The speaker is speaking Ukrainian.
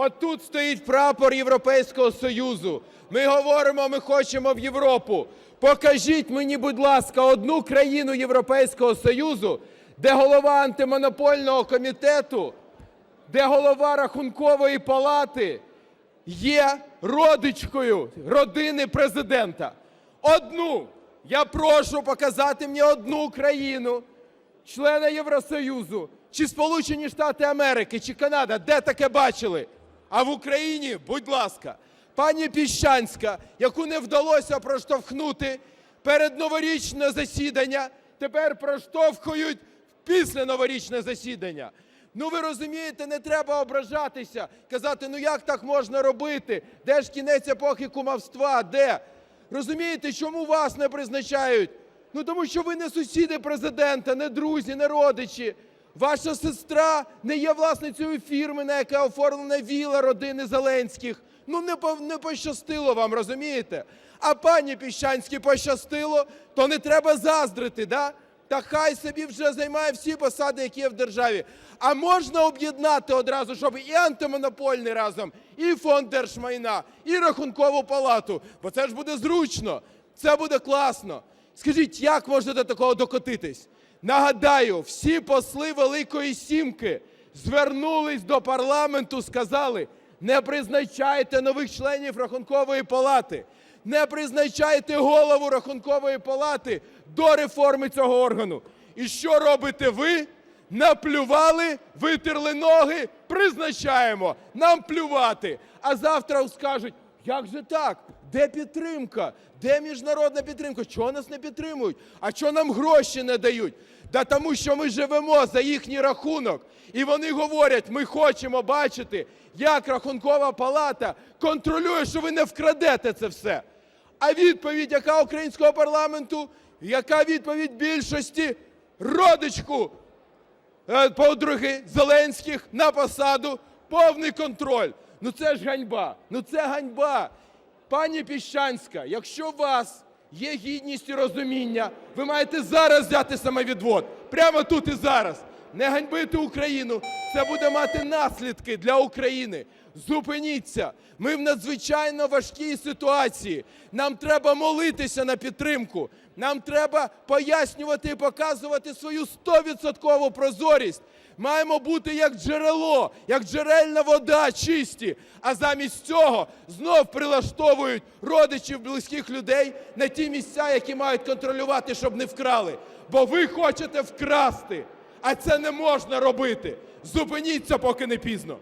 Отут стоїть прапор Європейського Союзу. Ми говоримо, ми хочемо в Європу. Покажіть мені, будь ласка, одну країну Європейського Союзу, де голова антимонопольного комітету, де голова рахункової палати є родичкою родини президента. Одну. Я прошу показати мені одну країну, члена Євросоюзу, чи Сполучені Штати Америки, чи Канада, де таке бачили? А в Україні, будь ласка, пані Піщанська, яку не вдалося проштовхнути перед новорічне засідання, тепер проштовхують після новорічне засідання. Ну ви розумієте, не треба ображатися, казати, ну як так можна робити? Де ж кінець епохи кумовства? Де? Розумієте, чому вас не призначають? Ну тому що ви не сусіди президента, не друзі, не родичі. Ваша сестра не є власницею фірми, на яке оформлена віла родини Зеленських. Ну не, по- не пощастило вам, розумієте? А пані Піщанській пощастило, то не треба заздрити, да? Та хай собі вже займає всі посади, які є в державі. А можна об'єднати одразу, щоб і антимонопольний разом, і фонд держмайна, і рахункову палату. Бо це ж буде зручно, це буде класно. Скажіть, як можна до такого докотитись? Нагадаю, всі посли Великої Сімки звернулись до парламенту, сказали: не призначайте нових членів рахункової палати, не призначайте голову рахункової палати до реформи цього органу. І що робите ви? Наплювали, витерли ноги, призначаємо. Нам плювати. А завтра скажуть, як же так? Де підтримка? Де міжнародна підтримка? Чого нас не підтримують? А чого нам гроші не дають? Да тому що ми живемо за їхній рахунок. І вони говорять, ми хочемо бачити, як рахункова палата контролює, що ви не вкрадете це все. А відповідь, яка українського парламенту, яка відповідь більшості? Родичку е, подруги Зеленських на посаду, повний контроль. Ну це ж ганьба. Ну це ганьба. Пані Піщанська, якщо у вас є гідність і розуміння, ви маєте зараз взяти самовідвод. Прямо тут і зараз. Не ганьбити Україну. Це буде мати наслідки для України. Зупиніться. Ми в надзвичайно важкій ситуації. Нам треба молитися на підтримку. Нам треба пояснювати і показувати свою 100% прозорість. Маємо бути як джерело, як джерельна вода чисті. А замість цього знов прилаштовують родичів близьких людей на ті місця, які мають контролювати, щоб не вкрали. Бо ви хочете вкрасти, а це не можна робити. Зупиніться, поки не пізно.